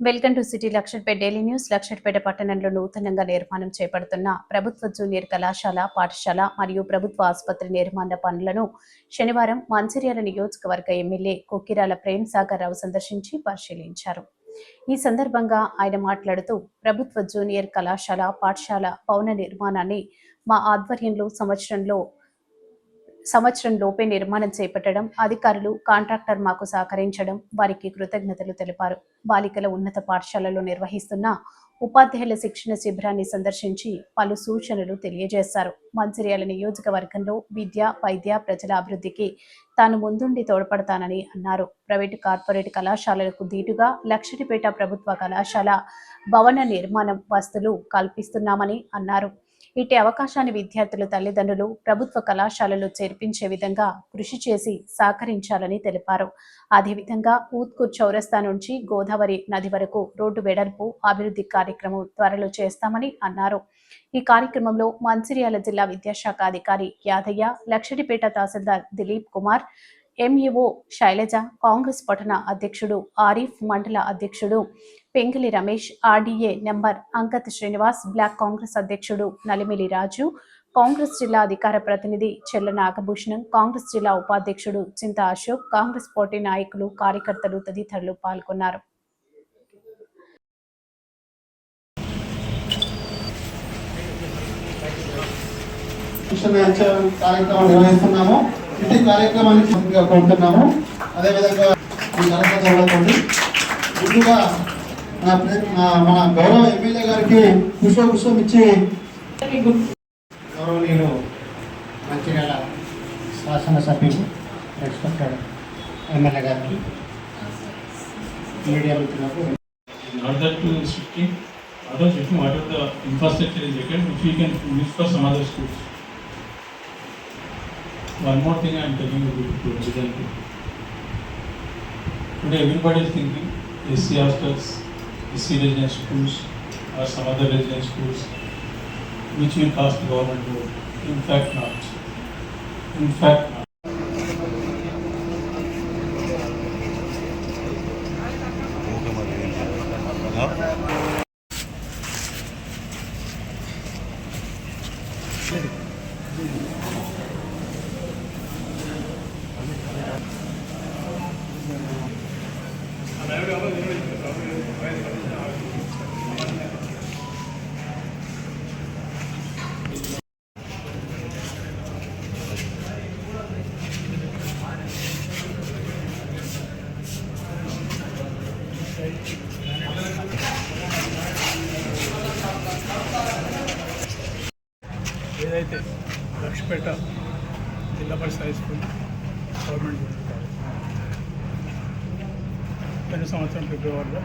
Welcome to city Lakshettipet daily news. Lakshettipet పట్టణంలో నూతనంగా నిర్మాణం చేపడుతున్న ప్రభుత్వ జూనియర్ కళాశాల పాఠశాల మరియు ప్రభుత్వ ఆసుపత్రి నిర్మాణ పనులను శనివారం మంచిర్యాల నియోజకవర్గ ఎమ్మెల్యే కొక్కిరాల ప్రేమ్ సాగర్ రావు సందర్శించి పరిశీలించారు. ఈ సందర్భంగా ఆయన మాట్లాడుతూ ప్రభుత్వ జూనియర్ కళాశాల పాఠశాల భవన నిర్మాణాన్ని మా ఆధ్వర్యంలో సంవత్సరంలో సంవత్సరం లోపే నిర్మాణం చేపట్టడం అధికారులు కాంట్రాక్టర్ మాకు సహకరించడం వారికి కృతజ్ఞతలు తెలిపారు. బాలికల ఉన్నత పాఠశాలలో నిర్వహిస్తున్న ఉపాధ్యాయుల శిక్షణ శిబిరాన్ని సందర్శించి పలు సూచనలు తెలియజేశారు. మంచిర్యాల నియోజకవర్గంలో విద్య వైద్య ప్రజల అభివృద్ధికి తాను ముందుండి తోడ్పడతానని అన్నారు. ప్రైవేటు కార్పొరేట్ కళాశాలలకు దీటుగా లక్షటిపేట ప్రభుత్వ కళాశాల భవన నిర్మాణం వస్తువులు కల్పిస్తున్నామని అన్నారు. ఇటు అవకాశాన్ని విద్యార్థుల తల్లిదండ్రులు ప్రభుత్వ కళాశాలలో చేర్పించే విధంగా కృషి చేసి సహకరించాలని తెలిపారు. అదేవిధంగా ఊత్కూర్ చౌరస్తా నుంచి గోదావరి నది వరకు రోడ్డు వెడల్పు అభివృద్ధి కార్యక్రమం త్వరలో చేస్తామని అన్నారు. ఈ కార్యక్రమంలో మంచిర్యాల జిల్లా విద్యాశాఖ అధికారి యాదయ్య లక్షడిపేట తహసీల్దార్ దిలీప్ కుమార్ ఎంఈఓ శైలజ కాంగ్రెస్ పట్టణ అధ్యక్షుడు ఆరిఫ్ మండల అధ్యక్షుడు Pengili Ramesh RDA number Ankath Srinivas block Congress అధ్యక్షుడు నలిమిలి రాజు కాంగ్రెస్ జిల్లా అధికార ప్రతినిధి చెల్ల నాగభూషణం కాంగ్రెస్ జిల్లా ఉపాధ్యక్షుడు చింత అశోక్ కాంగ్రెస్ పార్టీ నాయకులు కార్యకర్తలు తదితరులు పాల్గొన్నారు. కార్యక్రమం నిర్వహిస్తున్నాము. ఇంటి కోరుతున్నాము అదేవిధంగా ముందుగా మన గౌరవ ఎమ్మెల్యే గారికి పుష్పం ఇచ్చి గౌరవనీయులు మంచిర్యాల శాసనసభ్యులు రెస్పెక్టెడ్ ఎమ్మెల్యే గారికి మీడియా మిత్రులకు In order to restricting other restricting whatever the infrastructure is required, which we can use for some other schools. One more thing I am telling you to present. Today everybody is thinking SC hostels, SC residence schools or some other residence schools which will cost the government more. In fact not. In fact not. ఏదైతే Lakshmipet Zilla Parishad high school government junior college పోయిన సంవత్సరం ఫిబ్రవరిలో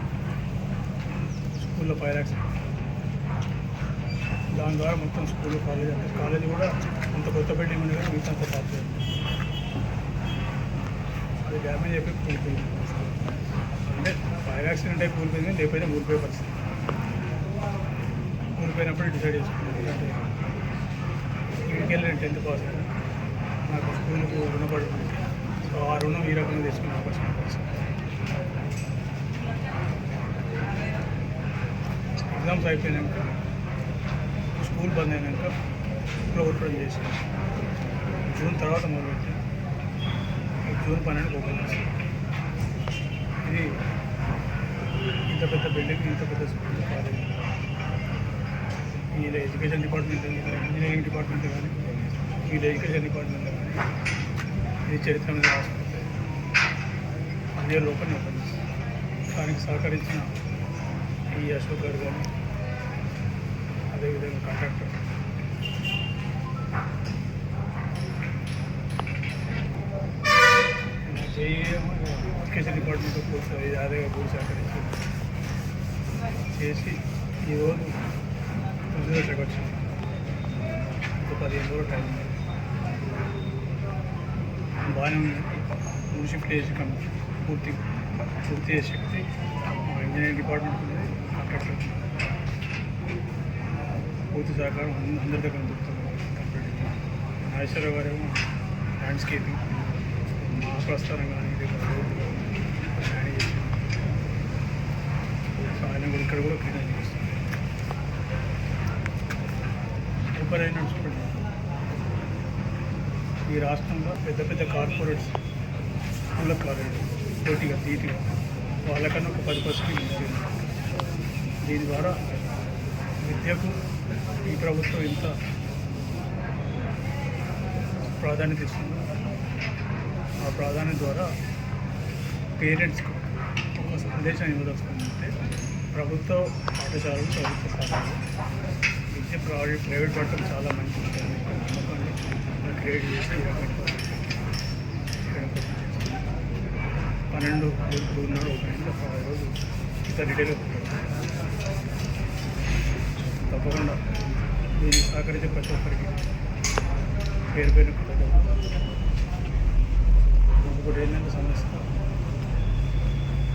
స్కూల్లో five దాని ద్వారా మొత్తం school college అంటే college కూడా అంత కొత్త బిల్డింగ్ ఉంది కానీ మిగతా అంత పాత అది డ్యామేజ్ అయిపోయి కూలిపోయింది. అంటే ఫైర్ యాక్సిడెంట్ అయి కూలిపోయింది లేకపోతే కూలిపోయే పరిస్థితి. కూలిపోయినప్పుడు డిసైడ్ చేసుకుంటుంది అంటే ఇంటికి వెళ్ళిన టెన్త్ పాస్ అయినా నాకు స్కూల్కి రుణపడి సో ఆ రుణం ఈ రకంగా తీసుకునే అవకాశం ఎగ్జామ్స్ అయిపోయినాక స్కూల్ బంద్ అయినాక ఓపెన్ చేసి జూన్ తర్వాత మొదలుపెట్టి జూన్ పన్నెండుకి ఓపెన్ చేసి ఇది ఇంత పెద్ద బిల్డింగ్ ఇంత పెద్ద స్కూల్ కాలేజ్ ఈ ఎడ్యుకేషన్ డిపార్ట్మెంట్ ఇంజనీరింగ్ డిపార్ట్మెంట్ కానీ ఈ ఎడ్యుకేషన్ డిపార్ట్మెంట్ కానీ ఇది చరిత్ర మీద రాసుకుంటే అన్ని లోపల ఓపెన్ దానికి సహకరించిన ఈ అశోక్ గారు కానీ అదేవిధంగా కాంట్రాక్టర్. ఎడ్యుకేషన్ డిపార్ట్మెంట్ పూర్తి అదే కూడా సహకరించి చేసి ఈరోజు రిజర్వేషన్ వచ్చింది. పదిహేను రోజులు టైం బాగానే ఉంది. మూడు షిఫ్ట్ చేసి పూర్తి పూర్తి చేసే శక్తి. మా ఇంజనీరింగ్ డిపార్ట్మెంట్ ఉంది. కాంట్రాక్టర్ పూర్తి సహకారం అందరి దగ్గర దొరుకుతుంది. కంప్లీట్ నాగేశ్వరరావు గారేమో ల్యాండ్స్కేపింగ్ మా ప్రస్థానం కానీ ఇది కానీ రోడ్డు ఆయన చేసి ఇక్కడ కూడా క్లీన్ చేస్తుంది సూపర్ అయిన చూడండి. ఈ రాష్ట్రంలో పెద్ద పెద్ద కార్పొరేట్స్ స్కూళ్ళ కాలేజీ పోటీగా తీటిగా వాళ్ళకన్నా ఒక పది పర్సెంట్ దీని ద్వారా విద్యకు ఈ ప్రభుత్వం ఎంత ప్రాధాన్యత ఇస్తుందో ఆ ప్రాధాన్యత ద్వారా పేరెంట్స్కు ఒక సందేశం ఇవ్వదలుచుకుంటే ప్రభుత్వ పాఠశాలలు ప్రభుత్వ పాఠశాలలు విద్య ప్రైవేట్ ప్రైవేట్ చాలా మంచి గ్రేడ్ చేసి పన్నెండు ఇప్పుడు ఉన్నాడు ఒక ఇంట్లో పది రోజులు ఇంత రిటైల్ తప్పకుండా దీన్ని సహకరించే ప్రతి ఒక్కరికి పేరు పేరు ఇంకొకటి ఏంటంటే సమస్య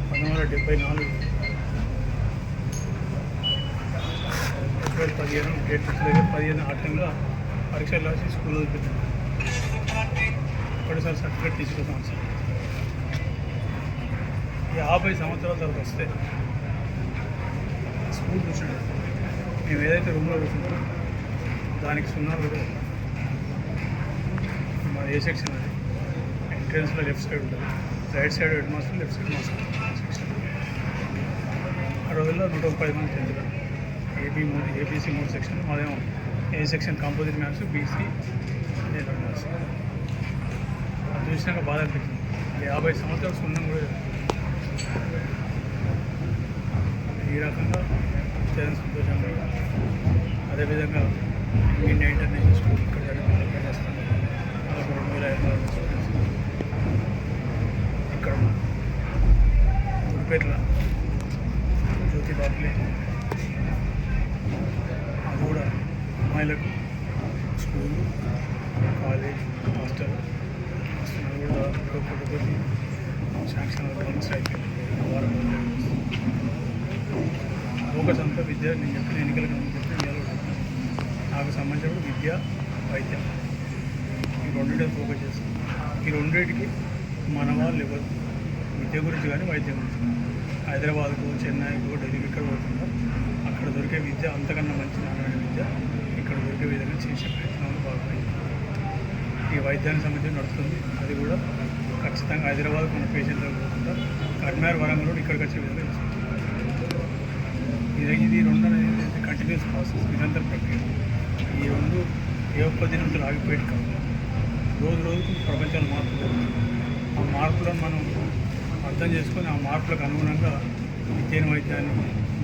పంతొమ్మిది వందల డెబ్బై నాలుగు ఏప్రిల్ పదిహేను డేట్ ఫిక్స్ దగ్గర పదిహేను ఆటంగా పరీక్షలు రాసి స్కూల్ వదిలిపెట్టాను. ఒకటిసారి సర్టిఫికేట్ తీసుకుందాం సార్. యాభై సంవత్సరాల తర్వాత వస్తే స్కూల్ కూర్చుంటే మేము ఏదైతే రూమ్లో కూర్చుంటామో దానికి సున్నా కూడా మా ఏ సెక్షన్ అది? ఎంట్రన్స్లో లెఫ్ట్ సైడ్ ఉంటుంది. Right side head master left side master. Section ఆ రోజుల్లో నూట ముప్పై మంది టెన్త్లో. ఏబీ మూడు ఏబీసీ మూడు section మాదేమో. A section composite maths B C లేదా మ్యాథ్స్ అది చూసినాక బాధ అనిపించింది. యాభై సంవత్సరాలు సున్నం కూడా ఈ రకంగా చాలా సంతోషంగా అదేవిధంగా ఇండియన్ ఇంటర్నేషనల్ స్కూల్ ఇక్కడ జరుగుతుంది చేస్తాను ఒక రెండు వేల ఐదు వందల స్టూడెంట్స్ ఇక్కడ గుడిపేట్ల జ్యోతి బాబులే అది కూడా అమ్మాయిలకు స్కూలు కాలేజ్ హాస్టల్ అది కూడా ఒకటి ఒకటి శాంక్షన్ అవుతుంది సైకిల్ వారం ఫోకస్ అంతా విద్య నేను చెప్పిన ఎన్నికలకు కమిటీ చెప్పిన నాకు సంబంధించిన విద్య వైద్యం ఈ రెండింటిని ఫోకస్ చేస్తాం ఈ రెండింటికి మన వాళ్ళు ఎవరు విద్య గురించి కానీ వైద్యం గురించి హైదరాబాద్కు చెన్నైకు ఢిల్లీకి ఇక్కడ పోతుందో అక్కడ దొరికే విద్య అంతకన్నా మంచి నాణ్యమైన విద్య ఇక్కడ దొరికే విధంగా చేసే ప్రయత్నాలు బాగున్నాయి ఈ వైద్యానికి సంబంధించి నడుస్తుంది. అది కూడా ఖచ్చితంగా హైదరాబాద్ మన పేషెంట్లు పోకుండా కర్మార్ వరంగల్ కూడా ఇక్కడికి వచ్చే విధంగా ఇది ఇది రెండు అనేది కంటిన్యూస్ ప్రాసెస్ నిరంతర ప్రక్రియ. ఈ రెండు ఏ ఒక్క దినంతో ఆగిపోయేది కాదు. రోజు రోజుకు ప్రపంచంలో మార్పులు ఆ మార్పులను మనం అర్థం చేసుకొని ఆ మార్పులకు అనుగుణంగా విద్యను వైద్యాన్ని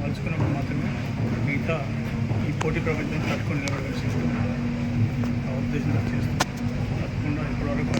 మలుచుకున్నప్పుడు మాత్రమే మిగతా ఈ పోటీ ప్రపంచాన్ని తట్టుకొని నిలబడగలిసి ఆ ఉద్దేశంతో చేస్తాం uno del PRO